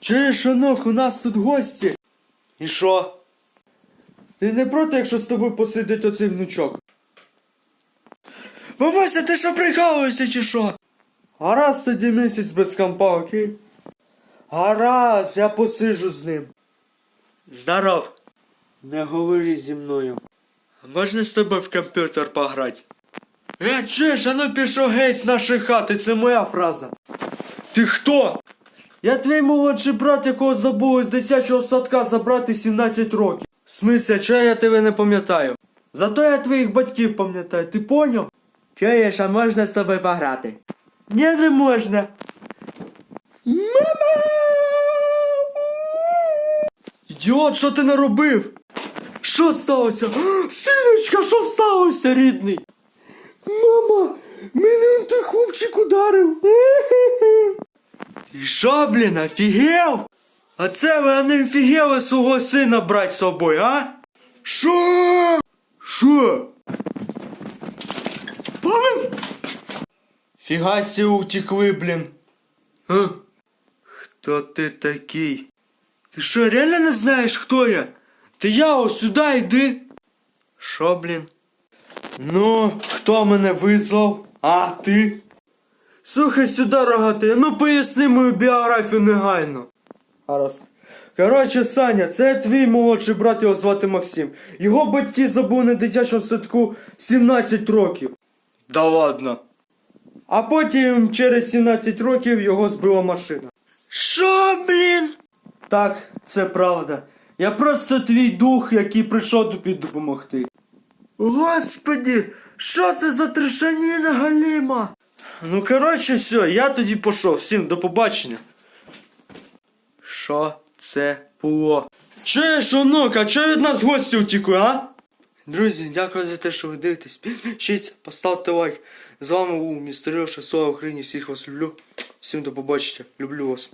Чуєш, онук, у нас тут гості. І що? Ти не проти, якщо з тобою посидить оцей внучок? Бабуся, ти що прикалуєшся чи що? Гаразд тоді місяць без компа, окей? Гаразд, я посижу з ним. Здоров. Не говори зі мною. Можна з тобою в комп'ютер пограти? Е, чуєш, а ну пішов геть з нашої хати, це моя фраза. Ти хто? Я твій молодший брат, якого забули з дитячого садка забрати 17 років. В смысле, чого я тебе не пам'ятаю? Зато я твоїх батьків пам'ятаю, ти поняв? Чуєш, а можна з тобою пограти? Ні, не можна. Мама! Ідіот, що ти наробив? Що сталося? Синочка, що сталося, рідний? Мама, мене той хлопчик ударив. Ти що, блін, офігел? А це ви не офігели свого сина брать з собою, а? Що? Що? Помим? Фігасі утекли, блін. А? Хто ти такий? Ти що, реально не знаєш, хто я? Ти я ось сюди йди. Що, блін? Ну, хто мене визвав? А ти? Слухай сюди, рогатий, ну поясни мою біографію негайно. Гаразд. Коротше, Саня, це твій молодший брат, його звати Максим. Його батьки забули на дитячому садку 17 років. Да ладно. А потім через 17 років його збила машина. Що, блін? Так, це правда. Я просто твій дух, який прийшов тобі допомогти. Господі, що це за трешаніна галіма? Ну, коротше, все, я тоді пішов. Всім до побачення. Що це було? Чуєш, онук, а чого від нас гості утікли, а? Друзі, дякую за те, що ви дивитесь. Підпишіться, поставте лайк. З вами був містер Леша, слава Україні, всіх вас люблю. Всім до побачення. Люблю вас.